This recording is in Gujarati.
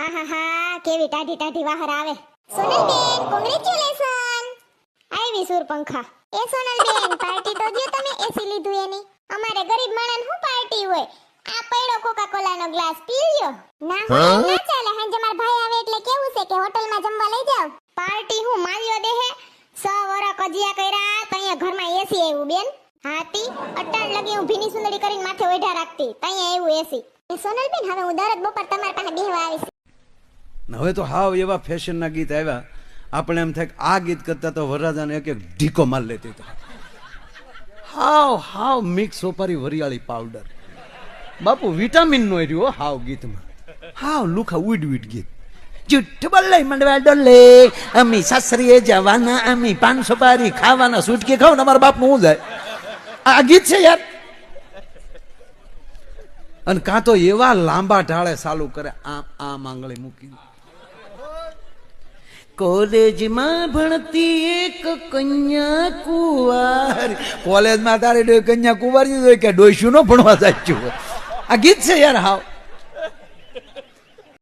આહાહા કેવી ટાઢી ટાઢી વાહર આવે. સોનલબેન કોંગ્રેચ્યુલેશન આવી સુરપંખા એ સોનલબેન પાર્ટી તો જો તમે એસી લીધું એની. અમારે ગરીબ માણસ હું પાર્ટી હોય? આ પડ્યો કોકા કોલાનો ગ્લાસ પી લ્યો ના હોય ના ચાલે. હાંજે મારા ભાઈ આવે એટલે કેવું છે કે હોટલમાં જમવા લઈ જાવ પાર્ટી હું માવ્યો દેહે. સ વરા કજિયા કર્યા તઅહીંયા ઘરમાં એસી આવ્યું બેન. હાતી અટાણ લગી હું ભીની સુંદરી કરીને માથે ઓઢા રાખતી. તઅહીંયા આવ્યું એસી સોનલબેન હવે હું દરરોજ બપોર તમારા પાસે બેહવા આવીશ. હવે તો હાવ એવા ફેશનના ગીત આવ્યા. આપણે એમ થાય કે આ ગીત કરતા તો વરરાજાને એક એક ઢીકો માર લેતી તો હાવ હાવ મિક્સ સોપારી વરિયાળી પાવડર. બાપુ, વિટામિન નો રહ્યો હાવ ગીતમાં. હાવ લુખા ઉડ ઉડ ગીત. જુઠ બોલે મંડવા ડોલે. અમી સાસરીએ જવાના, અમી પાન સોપારી ખાવાના. સુટકી ખાવ ને અમારા બાપ હું જાય? આ ગીત છે યાર. અને કાં તો એવા લાંબા ઢાળે ચાલુ કરે, આમ આ માંગળી મૂકીને. કોલેજમાં ભણતી એક કન્યા કુંવાર. કોલેજમાં તારે કન્યા કુંવારી કે ડોયશું નો ભણવા સાચું આ ગીત છે યાર હાવ.